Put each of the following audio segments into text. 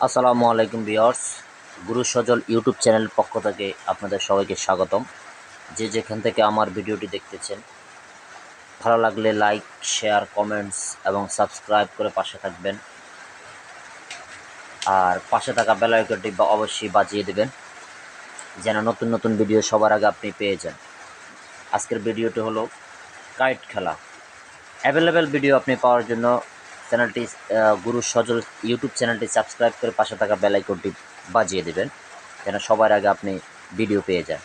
আসসালামু আলাইকুম বিয়ার্স গুরু সজল YouTube channel পক্ষ থেকে আপনাদের সবাইকে স্বাগতম। যে যেখান থেকে আমার ভিডিওটি দেখতেছেন, ভালো লাগলে লাইক, শেয়ার, কমেন্টস এবং সাবস্ক্রাইব করে পাশে থাকবেন। আর পাশে থাকা বেল আইকনটি বা- অবশ্যই বাজিয়ে দেবেন, যেন নতুন নতুন ভিডিও সবার আগে আপনি পেয়ে যান। আজকের ভিডিওটি হলো কাইট খেলা। অ্যাভেলেবেল ভিডিও আপনি পাওয়ার জন্য চ্যানেলটি গুরু সজল ইউটিউব চ্যানেলটি সাবস্ক্রাইব করে পাশে থাকা বেল আইকনটি বাজিয়ে দেবেন, যেন সবার আগে আপনি ভিডিও পেয়ে যান।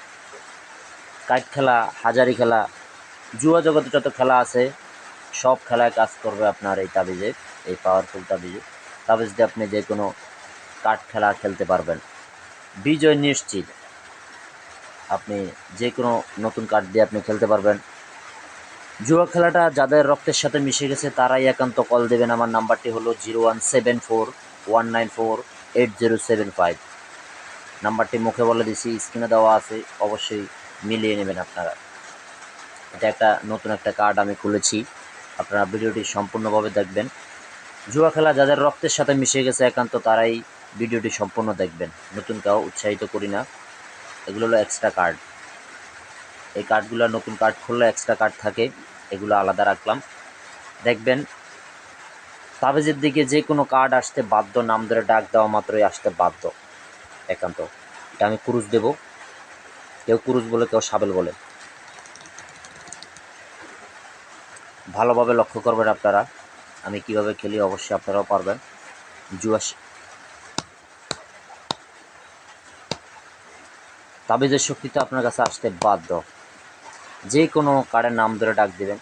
কাইট খেলা, হাজারি খেলা, জুয়া জগতে যত খেলা আছে, সব খেলায় কাজ করবে আপনার এই তাবিজে, এই পাওয়ারফুল তাবিজে। তাবিজ দিয়ে আপনি যে কোনো কাঠ খেলা খেলতে পারবেন। বিজয় নিশ্চিত। আপনি যে কোনো নতুন কাঠ দিয়ে আপনি খেলতে পারবেন। জুয়া খেলাটা যাদের রক্তের সাথে মিশে গেছে, তারাই একান্ত কল দেবেন। আমার নাম্বারটি হলো zero one seven four one nine four eight zero seven five. নাম্বারটি মুখে বলে দিছি, স্ক্রিনে দেওয়া আছে, অবশ্যই মিলিয়ে নেবেন আপনারা। এটা একটা নতুন একটা কার্ড আমি খুলেছি। আপনারা ভিডিওটি সম্পূর্ণভাবে দেখবেন। জুয়া খেলা যাদের রক্তের সাথে মিশে গেছে একান্ত, তারাই ভিডিওটি সম্পূর্ণ দেখবেন। নতুন কেউ উৎসাহিত করি না। এগুলো হলো এক্সট্রা কার্ড এই কার্ডগুলো, নতুন কার্ড খুললে এক্সট্রা কার্ড থাকে, এগুলো আলাদা রাখলাম। দেখবেন, তাবেজের দিকে যে কোনো কার্ড আসতে বাধ্য, নাম ধরে ডাক দেওয়া মাত্রই আসতে বাধ্য, একান্ত। এটা আমি কুরুশ দেব। কেউ কুরুশ বলে, কেউ সাবেল বলে। ভালোভাবে লক্ষ্য করবেন আপনারা, আমি কীভাবে খেলি অবশ্যই আপনারাও পারবেন। জুয়া তাবিজের শক্তিতে আপনার কাছে আসতে বাধ্য। যে কোনো কার্ডের নাম ধরে ডাক দেবেন।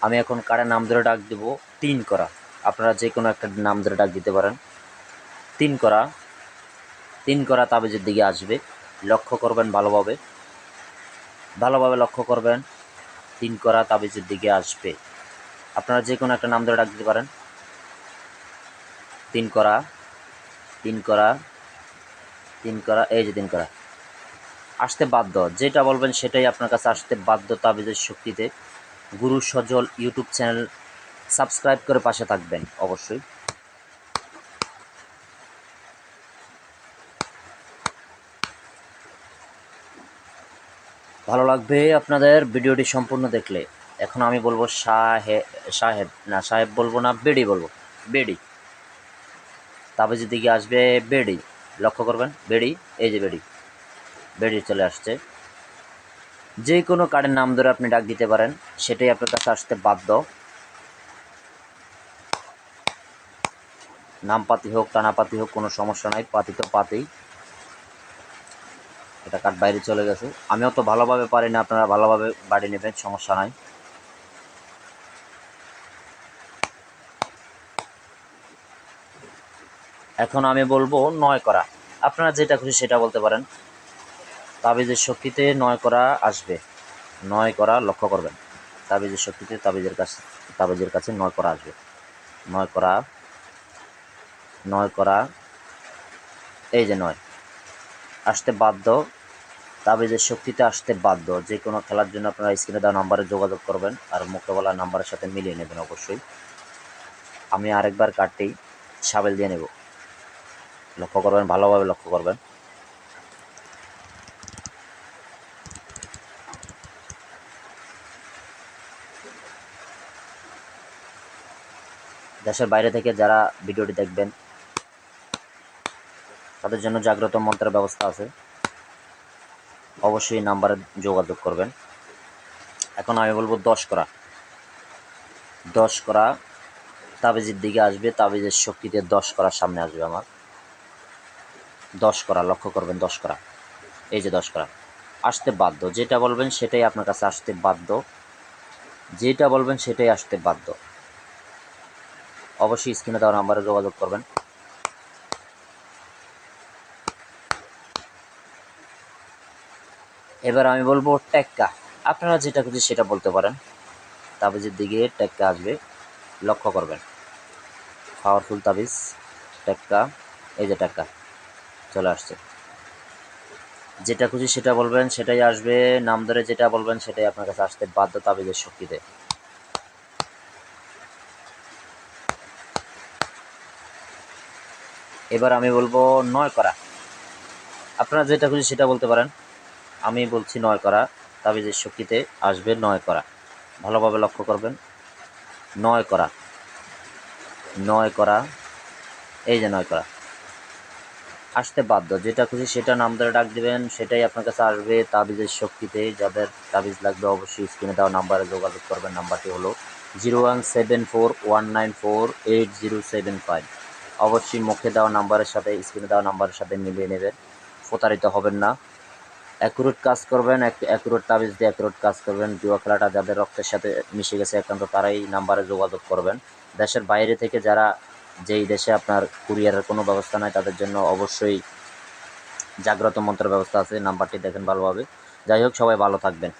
আমি এখন কার্ডের নাম ধরে ডাক দেব তিন করা। আপনারা যে কোনো একটা নাম ধরে ডাক দিতে পারেন। তিন করা। তিন করা তাবিজের দিকে আসবে। লক্ষ্য করবেন ভালোভাবে। ভালোভাবে লক্ষ্য করবেন। তিন করা তাবিজের দিকে আসবে। আপনারা যে কোনো একটা নাম ধরে ডাক দিতে পারেন। তিন করা। তিন করা। তিন করা। এই যে তিন করা। আসতে বাধ্য, যেটা বলবেন সেটাই আপনার কাছে আসতে বাধ্য তাবিজের শক্তিতে। গুরু সজল ইউটিউব চ্যানেল সাবস্ক্রাইব করে পাশে থাকবেন, অবশ্যই। ভালো লাগবে আপনাদের ভিডিওটি সম্পূর্ণ দেখলে। এখন আমি বলব সাহেব সাহেব, না, সাহেব বলব না, বেডি বলব, বেডি। তাবিজের দিকে আসবে বেডি। লক্ষ্য করবেন, বেডি, এই যে বেডি। বেডি চলে আসছে। যে কোনো কার্ডের নাম ধরে আপনি ডাক দিতে পারেন, সেটাই আপনার কাছে আসতে বাধ্য। নাম পাতি হোক, টানা পাতি হোক, কোনো সমস্যা নাই, পাতি তো পাতেই। এটা কার্ড বাইরে চলে গেছে। আমিও তো ভালোভাবে পারি না, আপনারা ভালোভাবে বাড়ি নেবেন, সমস্যা নাই। এখন আমি বলব নয় করা। আপনারা যেটা খুশি সেটা বলতে পারেন। তাবিজের শক্তিতে নয় করা আসবে। নয় করা লক্ষ্য করবেন। তাবিজের শক্তিতে তাবিজের কাছে তাবিজের কাছে নয় করা আসবে। নয় করা নয় করা, এই যে নয়। আসতে বাধ্য। তাবিজের শক্তিতে আসতে বাধ্য। যে কোনো খেলার জন্য আপনারা স্ক্রিনে দেওয়া নাম্বারে যোগাযোগ করবেন আর মুখে বলা নাম্বারের সাথে মিলিয়ে নেবেন অবশ্যই। আমি আরেকবার কার্ডটি সাবেল দিয়ে নেব। লক্ষ্য করবেন, ভালোভাবে লক্ষ্য করবেন। দেশের বাইরে থেকে যারা ভিডিওটি দেখবেন, তাদের জন্য জাগ্রত মন্ত্রের ব্যবস্থা আছে। অবশ্যই নাম্বারে যোগাযোগ করবেন। এখন আমি বলব দশ করা। দশ করা, তাবিজের দিকে আসবে, তাবিজের শক্তিতে দশ করার সামনে আসবে আমার। দশ করা, লক্ষ্য করবেন দশ করা। এই যে দশ করা। আসতে বাধ্য, যেটা বলবেন সেটাই আপনার কাছে আসতে বাধ্য। যেটা বলবেন সেটাই আসতে বাধ্য। অবশ্যই স্ক্রিনে দেওয়া নাম্বারে যোগাযোগ করবেন। এবার আমি বলব টেক্কা। আপনারা যেটা খুঁজে সেটা বলতে পারেন। তাবিজের দিকে টেক্কা আসবে। লক্ষ্য করবেন। পাওয়ারফুল তাবিজ, টেক্কা। এই যে টেক্কা, চলে আসছে। যেটা খুশি সেটা বলবেন, সেটাই আসবে। নাম ধরে যেটা বলবেন, সেটাই আপনার কাছে আসতে বাধ্য তাবিজের শক্তিতে। এবার আমি বলব নয় করা। আপনারা যেটা খুশি সেটা বলতে পারেন। আমি বলছি নয় করা, তাবিজের শক্তিতে আসবে নয় করা। ভালোভাবে লক্ষ্য করবেন। নয় করা। নয় করা। এই যে নয় করা। আসতে বাধ্য। যেটা খুশি সেটা নাম ধরে ডাক দেবেন, সেটাই আপনার কাছে আসবে তাবিজের শক্তিতে। যাদের তাবিজ লাগবে অবশ্যই স্ক্রিনে দেওয়া নাম্বারে যোগাযোগ করবেন। নাম্বারটি হলো zero one seven four one nine four eight zero seven five অবশ্যই মুখে দেওয়া নাম্বারের সাথে স্ক্রিনে দেওয়া নাম্বারের সাথে মিলিয়ে নেবেন। প্রতারিত হবেন না। অ্যাকুরেট কাজ করবেন অ্যাকুরেট তাবিজ দিয়ে অ্যাকুরেট কাজ করবেন। জুয়া খেলাটা যাদের রক্তের সাথে মিশে গেছে একান্ত, তারাই নাম্বারে যোগাযোগ করবেন। দেশের বাইরে থেকে যারা, যেই দেশে আপনার কুরিয়ারের কোনো ব্যবস্থা নাই, তাদের জন্য অবশ্যই জাগ্রত মন্ত্রের ব্যবস্থা আছে। নাম্বারটি দেখেন ভালোভাবে। যাই হোক, সবাই ভালো থাকবেন।